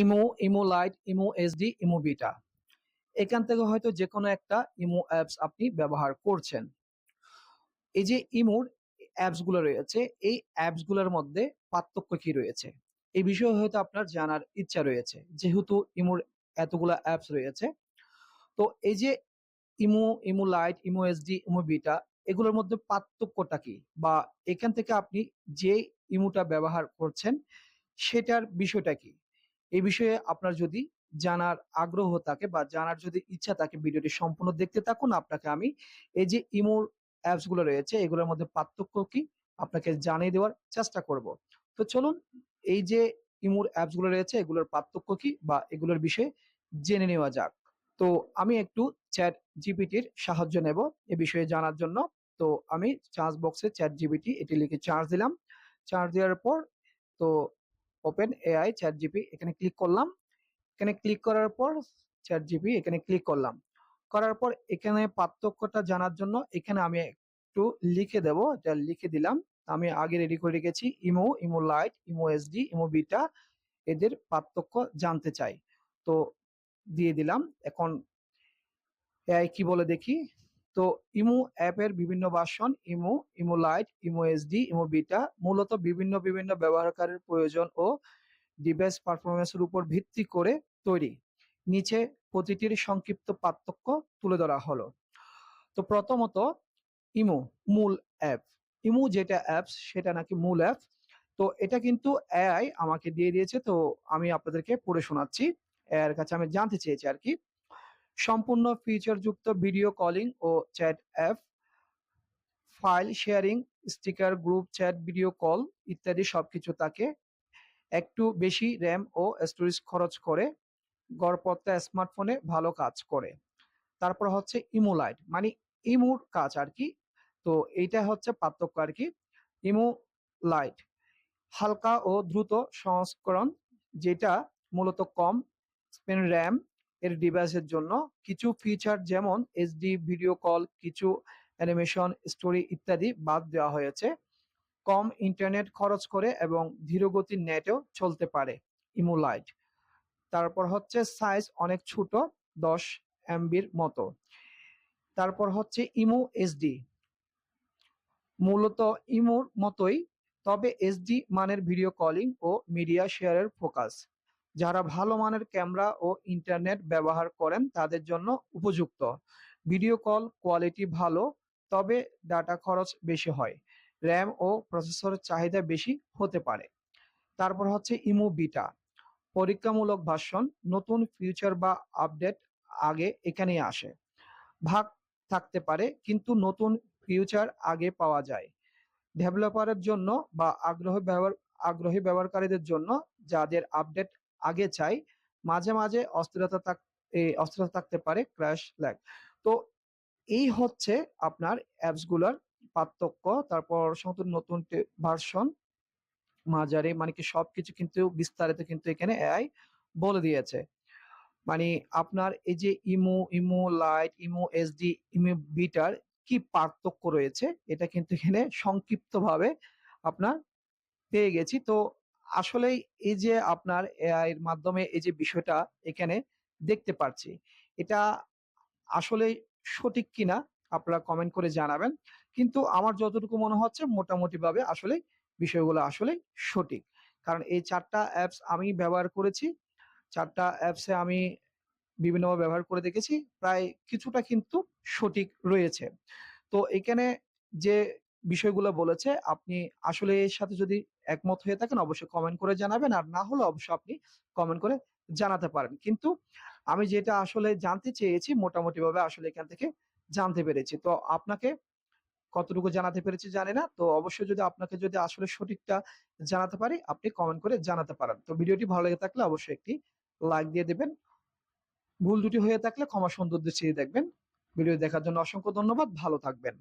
Imo, Imo lite, Imo SD, Imo beta. এখান থেকে হয়তো যে কোনো একটা ইমো অ্যাপস আপনি ব্যবহার করছেন। এই যে ইমোর অ্যাপসগুলো রয়েছে, এই অ্যাপসগুলোর মধ্যে পার্থক্য কি রয়েছে? এই বিষয়ে হয়তো আপনার জানার ইচ্ছা রয়েছে। যেহেতু ইমোর এতগুলা অ্যাপস রয়েছে। তো এই যে Imo, Imo lite, Imo SD, Imo beta এগুলোর মধ্যে পার্থক্যটা কি? বা এখান থেকে আপনি যে ইমোটা ব্যবহার করছেন সেটার বিষয়টা কি? এই বিষয়ে আপনার যদি জানার আগ্রহ থাকে বা জানার যদি ইচ্ছা থাকে ভিডিওটি সম্পূর্ণ দেখতে থাকুন। আপনাকে আমি এই যে ইমোর অ্যাপসগুলো রয়েছে, এগুলোর মধ্যে পার্থক্য কি আপনাকে জানিয়ে দেওয়ার চেষ্টা করব। তো চলুন, এই যে ইমোর অ্যাপসগুলো রয়েছে, এগুলোর পার্থক্য কি বা এগুলোর বিষয়ে জেনে নেওয়া যাক। তো আমি একটু চ্যাট জিপিটির সাহায্য নেব এ বিষয়ে জানার জন্য। তো আমি চার্জ বক্সে চ্যাট জিপিটি এটি লিখে চার্জ দিলাম। চার্জ দেওয়ার পর, তো ওপেন এআই চ্যাট জিপি এখানে ক্লিক করলাম। এখানে ক্লিক করার পর চ্যাট জিপি এখানে ক্লিক করলাম। করার পর এখানে পার্থক্যটা জানার জন্য এখানে আমি একটু লিখে দেব। এটা লিখে দিলাম। আমি আগে রেডি করে রেখেছি Imo, Imo lite, Imo SD, Imo beta এদের পার্থক্য জানতে চাই। তো দিয়ে দিলাম। এখন এআই কি বলে দেখি। তো ইমো অ্যাপের বিভিন্ন version Imo, Imo lite, Imo SD, Imo beta মূলত বিভিন্ন, বিভিন্ন ব্যবহারকারীর প্রয়োজন ও ডিভাইস পারফরম্যান্স এর উপর ভিত্তি করে তৈরি। নিচে প্রতিটির সংক্ষিপ্ত পার্থক্য তুলে ধরা হলো। তো প্রথমত ইমো মূল অ্যাপ। ইমো যেটা অ্যাপস সেটা নাকি মূল অ্যাপ। তো এটা কিন্তু এআই আমাকে দিয়ে দিয়েছে। তো আমি আপনাদেরকে পড়ে শোনাচ্ছি। এর কাছে আমি জানতে চেয়েছি আরকি। সম্পূর্ণ ফিচারযুক্ত ভিডিও কলিং ও chat app, file sharing, sticker, group chat, video call ইত্যাদি সবকিছু তাকে একটু বেশি র‍্যাম ও স্টোরেজ খরচ করে গড়পড়তা স্মার্টফোনে ভালো কাজ করে। তারপর হচ্ছে ইমো লাইট মানে ইমোর কাজ আর কি তো এইটা হচ্ছে পার্থক্য আর কি ইমো লাইট হালকা ও দ্রুত সংস্করণ যেটা মূলত কম স্পেন র‍্যাম এর ডিভাইসের জন্য কিছু ফিচার যেমন এইচডি ভিডিও কল, কিছু অ্যানিমেশন, স্টোরি ইত্যাদি বাদ দেওয়া হয়েছে। কম ইন্টারনেট খরচ করে এবং ধীরগতির নেটেও চলতে পারে ইমো লাইট। তারপর হচ্ছে সাইজ অনেক ছোট ১০ এমবির মতো। তারপর হচ্ছে ইমো এসডি। মূলত ইমোর মতোই তবে এসডি মানের ভিডিও কলিং ও মিডিয়া শেয়ারের ফোকাস। যারা ভালো মানের ক্যামেরা ও ইন্টারনেট ব্যবহার করেন তাদের জন্য উপযুক্ত। ভিডিও কল কোয়ালিটি ভালো, তবে ডাটা খরচ বেশি হয়। র‍্যাম ও প্রসেসরের চাহিদা বেশি হতে পারে। তারপর হচ্ছে ইমো বিটা। পরীক্ষামূলক ভার্সন, নতুন ফিচার বা আপডেট আগে এখানেই আসে। ভাগ থাকতে পারে, কিন্তু নতুন ফিচার আগে পাওয়া যায়। ডেভেলপারের জন্য বা আগ্রহ ব্যবহার, আগ্রহী ব্যবহারকারীদের জন্য যাদের আপডেট আগে চাই মাঝে, মাঝে অস্থিরতা থাক অস্থিরতা থাকতে পারে ক্র্যাশ ল্যাগ। তো এই হচ্ছে আপনার অ্যাপসগুলার পার্থক্য। তারপর নতুন, নতুন ভার্সন মাঝারি মানে কি সবকিছু কিন্তু বিস্তারিত কিন্তু এখানে এআই বলে দিয়েছে। মানে আপনার এই যে Imo, Imo lite, Imo SD, Imo bitter কি পার্থক্য রয়েছে এটা কিন্তু এখানে সংক্ষিপ্তভাবে আপনার পেয়ে গেছি। তো আসলেই এই যে আপনার এর মাধ্যমে এই যে বিষয়টা এখানে দেখতে পারছি। এটা আসলেই সঠিক কিনা আপনারা কমেন্ট করে জানাবেন। কিন্তু আমার যতটুকু মনে হচ্ছে মোটামুটিভাবে আসলে বিষয়গুলো আসলেই সঠিক। কারণ এই চারটা অ্যাপস আমি ব্যবহার করেছি। চারটা অ্যাপসে আমি বিভিন্নভাবে ব্যবহার করে দেখেছি। প্রায় কিছুটা কিন্তু সঠিক রয়েছে। তো এখানে যে বিষয়গুলো বলেছে আপনি আসলে এর সাথে যদি একমত হয়ে থাকেন, অবশ্যই কমেন্ট করে জানাবেন। আর না হলে অবশ্যই আপনি কমেন্ট করে জানাতে পারেন। কিন্তু আমি যেটা আসলে জানতে চেয়েছি, মোটামুটিভাবে আসলে এখান থেকে জানতে পেরেছি। তো আপনাকে কতটুকু জানাতে পেরেছি জানি না। তো অবশ্যই যদি আপনাকে যদি আসলে সঠিকটা জানাতে পারি, আপনি কমেন্ট করে জানাতে পারেন। তো ভিডিওটি ভালো লেগে থাকলে অবশ্যই একটি লাইক দিয়ে দেবেন ভুল দুটি হয়ে থাকলে ক্ষমা সুন্দর দৃষ্টিতে দেখবেন। ভিডিও দেখার জন্য অসংখ্য ধন্যবাদ। ভালো থাকবেন।